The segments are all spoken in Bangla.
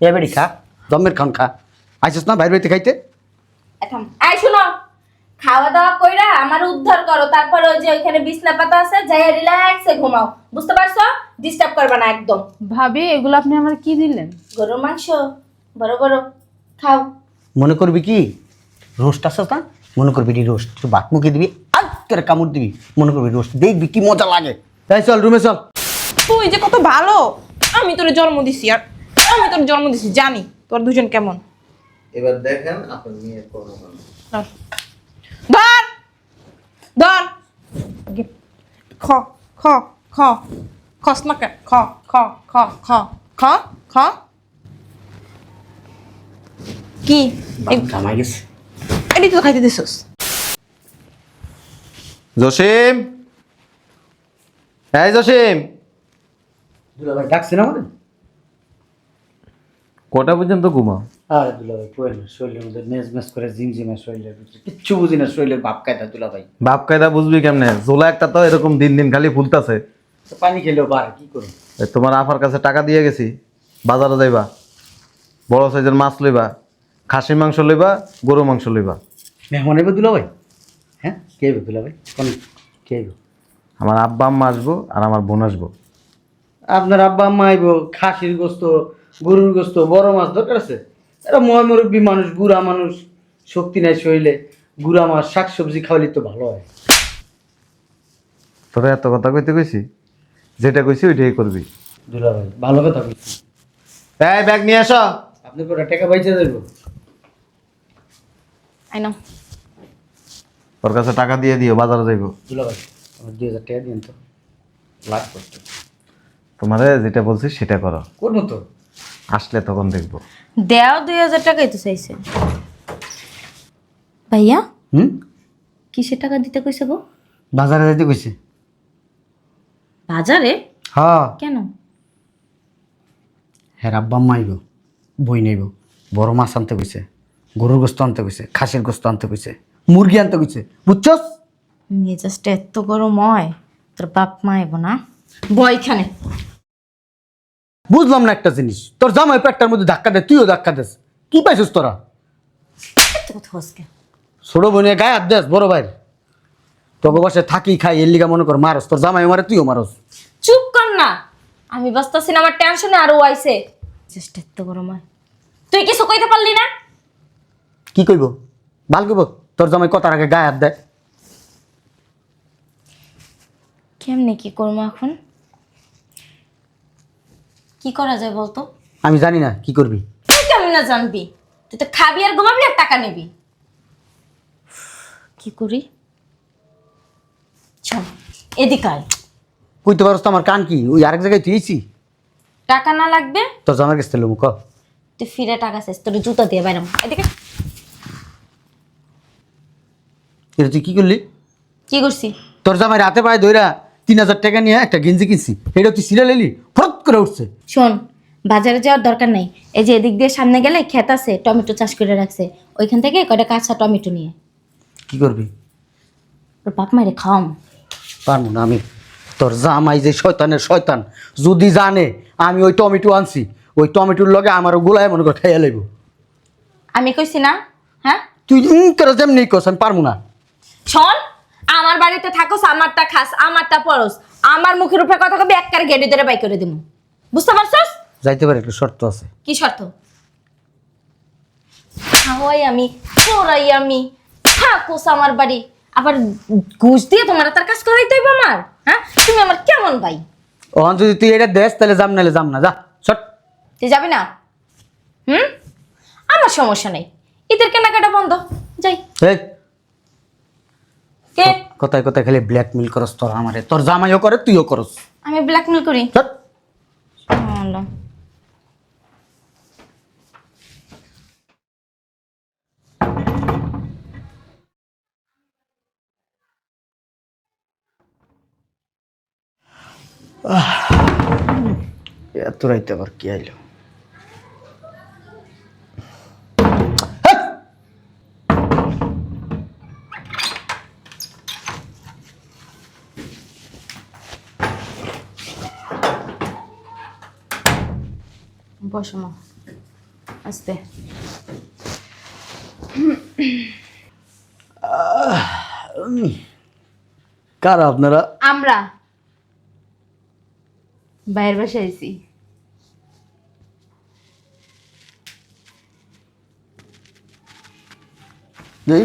এ বেড়ি খা। দমের খান খা। আইসিস না বাইরে বাড়িতে খাইতে? এখন এই শুনো খাওয়া দাওয়া কইরা আমার উদ্ধার করো তারপর ওই যে ওইখানে বিছনা পাতা আছে যাই রিল্যাক্সে ঘুমাও। বুঝতে পারছ? ডিস্টার্ব করবে না একদম। ভাবি এগুলো আপনি আমার কি দিলেন? গরুর মাংস বড় বড় খাও। মনে করবি কি? রোস্ট আসছ না? মনে করবি রে রোস্ট বাট মুখে দিবি আর তোর কামড় দিবি। মনে করবি রোস্ট দেখবি কি মজা লাগে। তাই চল রুমে চল। তুই যে কত ভালো আমি তোর জন্ম দিছি আর আমি তোর জন্ম দিছি জানি। তোর দুজন কেমন? এবার দেখেন আপনার মেয়ের কর্মকাণ্ড ধর। ধর! খ খ খ। খস না কে খ খ খ খ খ খ। কি? এটি তো খাইতে দিছিস। জসিম! এই জসিম! ডাকছে না আমাদের? কটা পর্যন্ত ঘুমাও? আরে দুলাভাই কোয়েল না শরীরের মধ্যে মেজ মেজ করে জিম জিমে শরীরের ভিতরে। কিচ্ছু বুঝি না শরীরের বাপ কায়দা দুলাভাই বাপ কায়দা বুঝবি কেমনে? জোলা একটা তো এরকম দিন দিন খালি ফুলতাছে। তো পানি খেলেও পারে কি করুন তোমার আফার কাছে টাকা দিয়ে গেছি। বাজারে যাইবা। বড় সাইজের মাছ লইবা। খাসি মাংস লইবা গরু মাংস লইবা। মেহমান এবার দুলাভাই হ্যাঁ? কে এবার দুলাভাই কোন কে এবার আমার আব্বা আম্মা আসব আর আমার বোন আসব। আপনার আব্বা আম্মা আইব খাসির গোস্ত গরুর গোস্ত বড় মাছ দরকার আছে? এরা ময়মরব্বী মানুষ গুড়া মানুষ শক্তি নাই শরীরে। গুড়া মাছ শাক সবজি খাওয়ালে তো ভালো হয়। তোরা এত কথা কইতে কইছি? যেটা কইছি ওইটাই করবি। দুলাভাই ভালো কথা বলছি এই ব্যাগ নিয়ে আসো। আপনি করে টাকা পাইতে দেব আই নাও। তোর কাছে টাকা দিয়ে দিও বাজারে যাইবো। দুলাভাই আমার দুই হাজার টাকা দিন তো। লাভ করতে। তোমারে যেটা বলছি সেটা করো। করব তো? আসলে তখন দেখব। দেও দুই হাজার টাকাই তো চাইছে। ভাইয়া? হুম? কিসের টাকা দিতে কইছে গো? বাজারে যাইতে কইছে। বাজারে? হ্যাঁ। কেন? হ্যাঁ আব্বা আম্মা আইব বই নেইব বড় মাছ আনতে কইছে গরুর গোস্ত আনতে কইছে খাসির গোস্ত আনতে কইছে মুরগি আনতে কইছে বুঝছস? মেজাজটা এত গরম হয় তোর বাপ মা এব না? বইখানে বুঝলাম না একটা জিনিস। তোর জামাই পেটটার মধ্যে ধাক্কা দে তুইও ধাক্কা দেস। কি পাইছিস তোরা? এত কথা ছোট বোনে গায়ে হাত দেস বড় ভাই তোকে বসে থাকি খাই এর লিগা মনে কর মারস। তোর জামাই মারে তুইও মারস। চুপ কর না। আমি বাঁচতেছি না আমার টেনশনে আরও আইছে। চেষ্টা এত গরম তুই কিছু কইতে পারলি না? কি কইব? ভালো কইব? তোর জামাই কথার আগে গায়ে হাত দেয়। কেমনে কি করব এখন? কি করা যায় বলতো? আমি জানি না কি করবি? তুই কেমন না জানবি? তুই তো খাবি আর ঘুমাবি আর টাকা নিবি। কি করি? চল এদিকে আয়। কইতে পারস তো আমার কান কি? ওই আরেক জায়গায় তুই এইছি টাকা না লাগবে? তোর জামাই কাছে লুমু ক। তুই ফিরে টাকা শেষ তোর জুতা দিয়ে বাইরাম এদিকে এটা তুই কি করলি? কি করছি? তোর জামাই রাতে পায়ে ধইরা তিন হাজার টাকা নিয়ে একটা গেঞ্জি কিনছি। এটা তুই সিরিয়াল এলি করে উঠছে। শোন বাজারে যাওয়ার দরকার নাই। এই যে এদিক দিয়ে সামনে গেলে ক্ষেত আছে টমেটো চাষ করে রাখছে। ওইখান থেকে কয়টা কাঁচা টমেটো নিয়ে। কি করবি? ওর বাপ মায়ের খাওয়াম। পারব না আমি। তোর জামাই যে শয়তানের শয়তান যদি জানে আমি ওই টমেটো আনছি ওই টমেটোর লগে আমার গোলায় মনে করে খাইয়া লাগবো আমি কইছি না হ্যাঁ? তুই করে যেমনি কস আমি পারব না। শোন আমার বাড়িতে থাকোস আমারটা খাস আমারটা পরস। আমার মুখের উপরে কথা কবি এক কারে গেড়ি ধরে বাই করে দিব বুঝতে পারছস? যাইতে পারে একটা শর্ত আছে। কি শর্ত? খাওয়াই আমি পড়াই আমি থাকোস আমার বাড়ি। আবার ঘুষ দিয়ে তোমার তার কাজ করাইতে হইব আমার হ্যাঁ? তুমি আমার কেমন ভাই? ওখান যদি তুই এটা দেস তাহলে যাম নাহলে যাম না যা শট তুই যাবি না? হুম? আমার সমস্যা নেই। ঈদের কেনাকাটা বন্ধ যাই। এই কে? কথায় কথায় খালি ব্ল্যাকমেল করস তোর আমারে। তোর জামাইও করে তুইও করস। আমি ব্ল্যাকমেল করি। শট আল্লাহ। এত রাইতে আবার কি আইলো বসো মা। আস্তে। কারা আপনারা? আমরা। বাইরের বাসায় আইছি। দেই।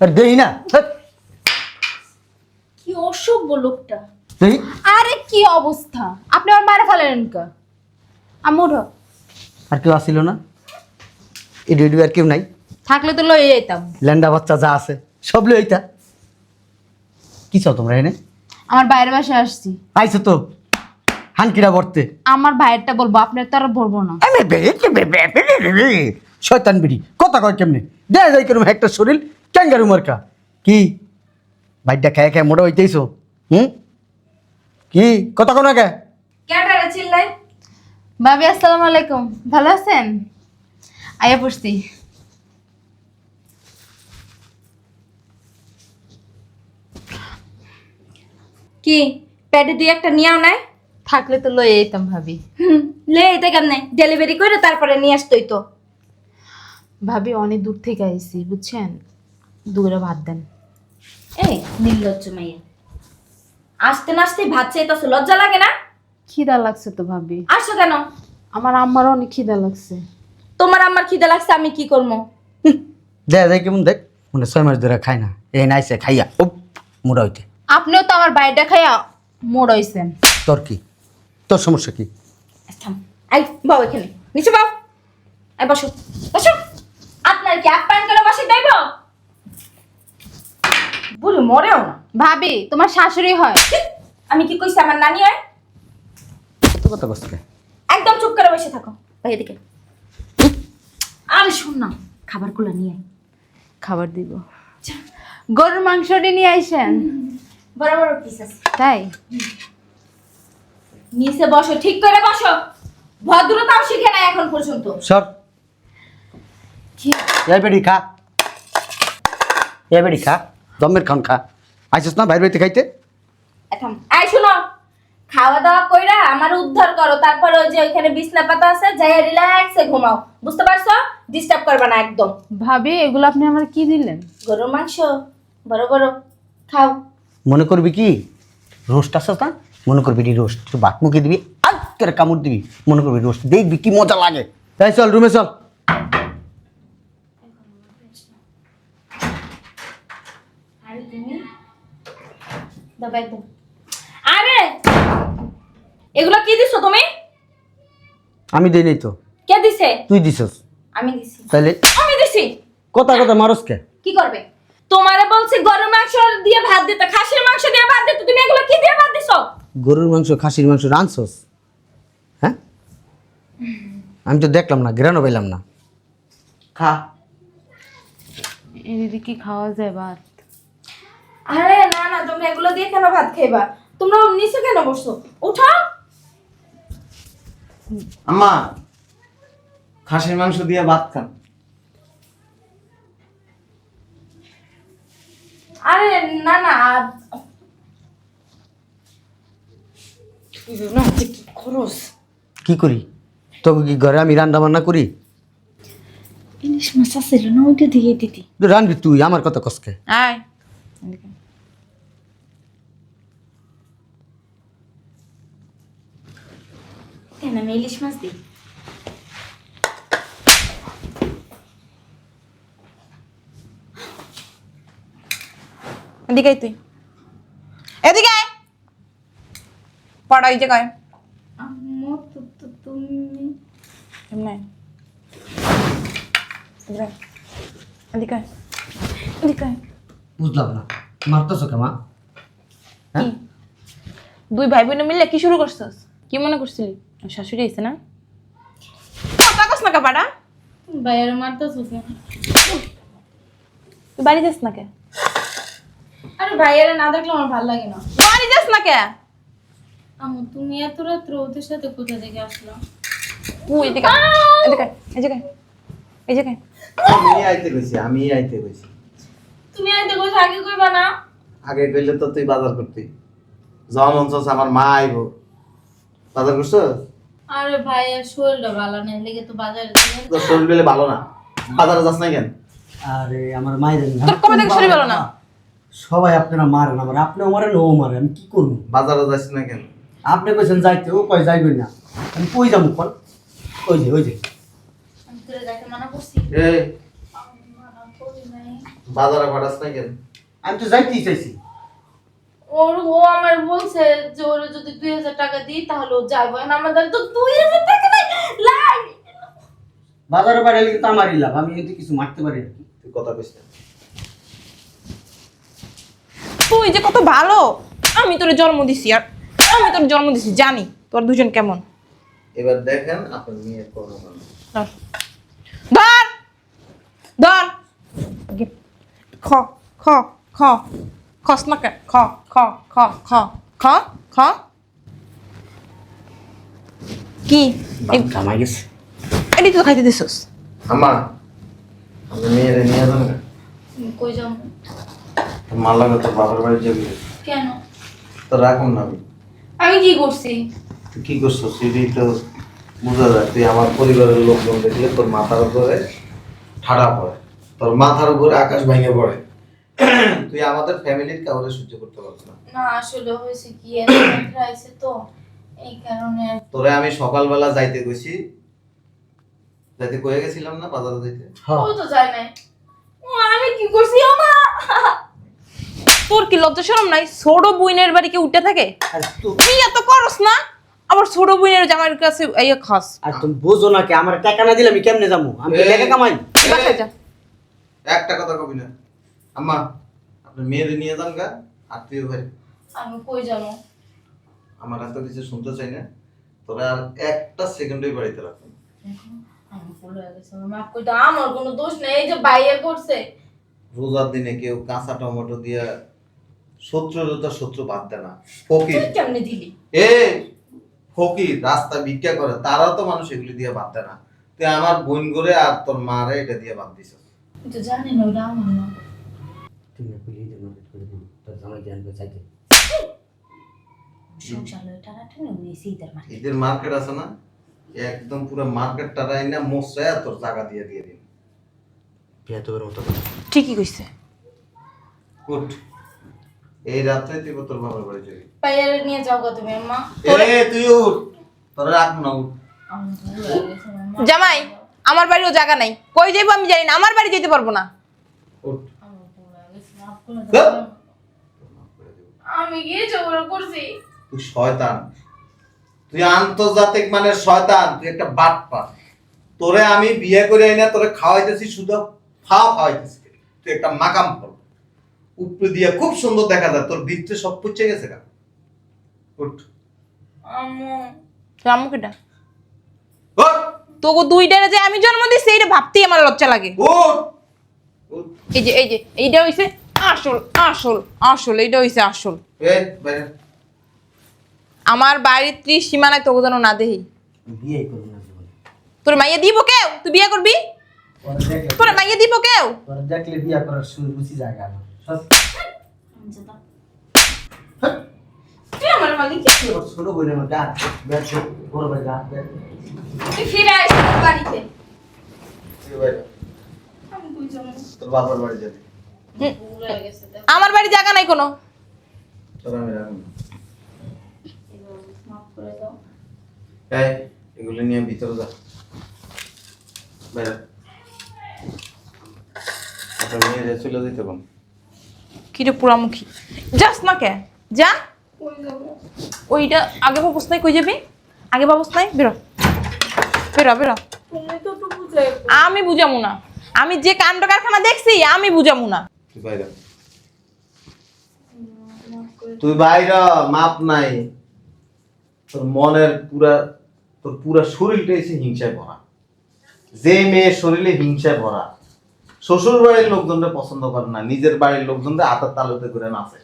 আরে দেই না। কি অসভ্য লোকটা। দেই। আরে কি অবস্থা? আপনি আমার মারা ফেলেন কা? আমুর আর কেউ আসিল না। এই রেডিও আর কেউ নাই। থাকলে তো লয়ে যেতাম ল্যান্ডা বাচ্চা যা আছে সব লইতা কি চাও তোমরা এনে? আমার বাইরের বাসায় আসছি। আইছো তো। হানকিরা বর্তে আমার ভাইয়েরটা বলব আপনার তো আর বলব না। শয়তান বিড়ি। কথা কয় কেমনে? দেয়া যায় কেরম একটা শরীর ক্যাঙ্গারু মার্কা। কি? বাইরটা খায় খায় মোটা হইতেইছো হুম? কি? কথা কোন কে? ক্যাটারে চিল্লাই ভাবি আসসালামু আলাইকুম। ভালো আছেন? আয়া পড়ছি। কি প্যাডে দিয়ে একটা নিয়েও নাই? থাকলে তো লয়ে যেতাম ভাবি। হুম লে এটা কেমনে? ডেলিভারি করে তারপরে নিয়ে আসতোই তো ভাবি অনেক দূর থেকে আইছি বুঝছেন? দূরে ভাত দেন। এই নির্লজ্জ মাইয়া। আসতে না আসতে ভাত চাইতেছো লজ্জা লাগে না? খিদা লাগছে তো ভাবি। আসো কেন? আমার আম্মারও অনেক খিদা লাগছে। তোমার আম্মার খিদে লাগছে আমি কি করব? দেয়া যায় কেমন দেখ? মনে ছয় মাস ধরে খায় না। এই নাইছে খাইয়া ও মোড়া হইতে। আপনিও তো আমার বাইরটা খাইয়া মোড় হইছেন। তোর কি? তোর সমস্যা কি? থাম আই বাবা এখানে। নিচে বাবা আই বসো বসো আপনার কি আপ্যায়ন করে বসে দেব বুড়ি মরেও না। ভাবি তোমার শাশুড়ি হয়। আমি কি কইছি আমার নানি হয়? তো কথা কষ্ট একদম চুপ করে বসে থাকো। ভাই এদিকে। আরে শোন না খাবারগুলো নিয়ে আয়। খাবার দিব। গরুর মাংসটি নিয়ে আইসেন? বড় বড় পিস আছে। তাই? নিচে বসো ঠিক করে বসো। ভদ্রতাও শিখে নাই এখন পর্যন্ত। সর। এই বেড়ি খা। এই বেড়ি খা। দমের খান খা। আইসিস না বাইরে বাড়িতে খাইতে? এখন আই শুনো খাওয়া দাওয়া কইরা আমার উদ্ধার করো তারপরে ওই যে ওইখানে বিছনা পাতা আছে যাই রিল্যাক্সে ঘুমাও। বুঝতে পারছ? ডিস্টার্ব করবে না একদম। ভাবি এগুলো আপনি আমার কি দিলেন? গরুর মাংস বড় বড় খাও। মনে করবি কি? রোস্ট আসছ না মনে করবি রোস্ট? বাট মুখে দিবি আর করে কামড় দিবি। মনে করবি রোস্ট। দেখবি কি মজা লাগে। তাই চল রুমে চল আরে তুমি দাও আরে এগুলো কি দিছো তুমি? আমি দেই নাই তো। কে দিছে? তুই দিছস। আমি দিছি। তাইলে আমি দিছি। কথা কথা মারস কে? কি করবে? তোমারে বলছি গরুর মাংস দিয়ে ভাত দিতে খাসির মাংস দিয়ে ভাত দিতে তুমি এগুলো কি দিয়ে ভাত দিছো? গরুর মাংস খাসির মাংস রানছস হ্যাঁ? আমি তো দেখলাম না গ্রানও পাইলাম না। খা। এদিকে কি খাওয়া যায় ভাত আরে না না তুমি এগুলো দিয়ে কেন ভাত খাইবা? তোমরা নিচে কেন বসছো? উঠো! আম্মা খাসির মাংস দিয়ে ভাত খান। আরে না না না, কি খরচ? কি করি? তোকে কি ঘরে আমি রান্না বান্না করি? ইলিশ মাছ আছিল না ওইটা দিয়ে দিতি। রানবি তুই আমার কথা কসকে আয়। এদিকে। কেন আমি ইলিশ মাছ দিই এদিকে তুই এদিকে আয় পড়া এই জায়গায় আম্মু তো তো তুমি। এদিকে। এদিকে। বুঝলাম না। মারতেছ কে মা? হ্যাঁ? দুই ভাই বোনে মিলে কি শুরু করছস? কি মনে করছিলি? শাশুড়ি আইছে না? কথা কস না কাপাড়া বাইরে মারতেছ তুই বাড়ি যাস না কে আরে ভাইয়েরা না দেখলে আমার ভালো লাগে না। বাড়ি যাস না কে আম্মু তুমি এত রাত্রে ওদের সাথে কোথা থেকে আসলো? তুই এদিকে আয়। এদিকে আয়। এই জায়গায়। এই জায়গায়। আমি আইতে কইছি আমি আইতে কইছি। তুমি আইতে কইছো আগে কইবা না। আগে কইলে তো তুই বাজার করতি। যখন অঞ্চল আমার মা আইব। বাজার করছ? আরে ভাই আর শরীরটা ভালো নেই লেগে তো বাজারে তোর শরীর পেলে ভালো না? বাজারে যাস না কেন? আরে আমার মায়ের তোর কবে থেকে শরীর ভালো না? সবাই আপনারা মারেন আমার আপনিও মারেন ও মারে আমি কি করব? বাজারে যাস না কেন? আপনি কইছেন যাইতে ও কয় যাইবেন না। আমি কই যাব কোন ওই যে ওই যে। আমি তোরে যাকে মানা করছি। এই মানা বাজারে পাঠাস না কেন? আমি তো যাইতেই চাইছি। ওর ও আমার বলছে যে ওর যদি দুই হাজার টাকা দিই তাহলে ও যাইবো এখন আমাদের তো দুই হাজার টাকা নাই লাই! বাজারে বাড়াইলে কিন্তু আমারই লাভ আমি কিন্তু কিছু মারতে পারি না। তুই কথা কইস না। তুই যে কত ভালো! আমি তোর জন্ম দিছি আর আমি তোর জন্ম দিছি জানি। তোর দুজন কেমন? এবার দেখেন আপনার মেয়ের কোনো মানুষ ধর ধর ধর আগে খ খ খ খস না কে খ খ খ খ খ খ? কি? কামাই গেছে। এটি তো খাইতে দিছস। আমা আপনি মেয়ের নিয়ে যান কই যাব? মাল লাগে তোর বাবার বাড়ি যাবি? কেন? তো রাখুন না আমি। আমি কি করছি? কি করছ সেটাই তো বোঝা যায়। তুই আমার পরিবারের লোকজন দেখলে তোর মাথার উপরে ঠাড়া পড়ে। তোর মাথার উপরে আকাশ ভেঙে পড়ে। তুই আমাদের ফ্যামিলির কাউরে সহ্য করতে পারছ না। না আসলে হয়েছে কি এত আইছে তো এই কারণে তোরে আমি সকালবেলা যাইতে গেছি যাইতে কয়ে গেছিলাম না বাজারে যাইতে? হ্যাঁ। ও তো যায় নাই। ও আমি কি করছি ও মা! তোর কি লজ্জা শরম নাই? ছোট বুইনের বাড়ি কি উঠে থাকে? তুই এত করস না? আবার ছোট বুইনের জামাইয়ের কাছে এই খাস। আর তুমি বোঝো না কি আমার টাকা না দিলে আমি কেমনে যাব? আমি টাকা কামাই। একটা কথা কবি না। আম্মা আপনার মেয়েরে নিয়ে যান গা আত্মীয় ভাই। আমি কই যাব? আমার এত কিছু শুনতে চাই না। তোরা আর একটা সেকেন্ডই বাড়িতে হয়ে আমার কোনো দোষ নেই। এই যে বাইরে করছে। রোজার দিনে কেউ কাঁচা টমেটো দিয়ে শত্রুর শত্রু বাদ দেয় না। ফকির। কেমনে দিলি? এ ফকির রাস্তা ভিক্ষা করে। তারাও তো মানুষ এগুলি দিয়ে বাদ দেয় না। তুই আমার বোন করে আর তোর মারে এটা দিয়ে বাদ দিছ তুই তো জানি না ওটা আমার না। করে দিন তোর জামাই জানবে চাইতে সংসার টাকা টেনে উনি সিদার মারি ঈদের মার্কেট আছে না? একদম পুরো মার্কেট টারাই না মোসায় তোর জায়গা দিয়ে দিয়ে দিন মতো। ঠিকই কইছে। উঠ। এই রাত্রে তুই তোর বাবার বাড়ি যাবি নিয়ে যাও গো তুমি মা এ তুই উঠ। তোর রাখ না উঠ। জামাই আমার বাড়িও জায়গা নাই। কই যাইবো আমি জানি না আমার বাড়ি যেতে পারব না। আমি কি ঝগড়া করছি। তুই শয়তান। তুই আন্তর্জাতিক মানের শয়তান তুই একটা বাটপা। তোরে আমি বিয়ে করে আইনা তোরে খাওয়াইতেছি শুধু ফাও খাওয়াইতেছি। তুই একটা মাকাম ফল উপরে দিয়ে খুব সুন্দর দেখা যায় তোর ভিতরে সব পুচ্ছে গেছে গা। উঠ। আম্মু। রামু কেটা উঠ। তোকে দুইটারে যে আমি জন্ম দিছি এইটা ভাবতেই আমার লজ্জা লাগে। এই যে এই যে এইটা হইছে আসল আসল আসল এইটা হইছে আসল। আমার বাড়ির ত্রিশ সীমানায় তোকে যেন না দেহি। তোর মাইয়া দিব কেউ? তুই বিয়ে করবি? তোর মাইয়া দিব কেউ? দেখলে বিয়ে করার শুরু বুঝি জায়গা আমার বড় ভাই তুই ফিরে বাড়িতে। তোর বাবার যাবি? আমার জায়গা নাই কোনো। তোর আমি রাখুন। এই এগুলো নিয়ে ভিতরে যা। বাইরে আপনার মেয়ে চলে যেতে পারেন কিরে পুরামুখী যাস না কে? যা। ওইটা আগে নাই কই যাবি? আগে নাই বেরো। বেরো বেরো। তুমি তো তো বুঝাই আমি বুঝামু না। আমি যে কাণ্ড কারখানা দেখছি আমি বুঝামু না। তুই বাইরে মাফ করে তুই বাইরে মাপ নাই। তোর মনের পুরা তোর পুরা শরীরটা এসে হিংসায় ভরা। যে মেয়ে শরীরে হিংসায় ভরা শ্বশুর বাড়ির লোকজনরা পছন্দ করে না নিজের বাড়ির লোকজনরা আতার তালুতে করে নাচে।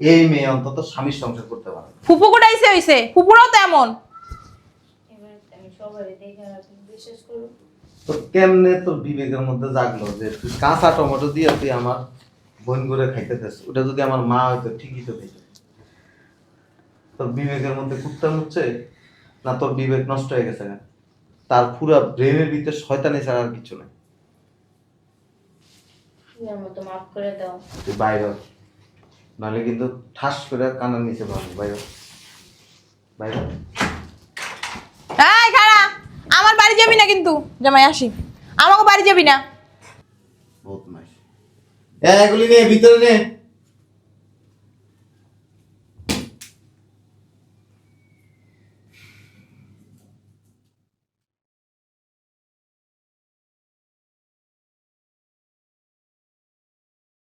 এই মেয়ে অন্তত স্বামীর সংসার করতে পারে। ফুপু কোটাইছে হইছে ফুপুরাও তো এমন। তোর কেমনে তোর বিবেকের মধ্যে জাগলো যে তুই কাঁচা টমেটো দিয়ে তুই আমার বোন করে খাইতে দেস ওটা যদি আমার মা হয়তো ঠিকই তো খাইতো তোর বিবেকের মধ্যে কুত্তা হচ্ছে না তোর বিবেক নষ্ট হয়ে গেছে না তার পুরা ব্রেনের ভিতরে শয়তানি ছাড়া আর কিছু নাই। আমার মতো মাফ করে দাও। তুই বাইরে। নাহলে কিন্তু ঠাস করে কানের নিচে পাবো বাইরে বাই বাইরে হ। এই খাড়া আমার বাড়ি যাবি না কিন্তু? জামাই আসি। আমাকে বাড়ি যাবি না? বহুত মাস এগুলি নিয়ে ভিতরে নে।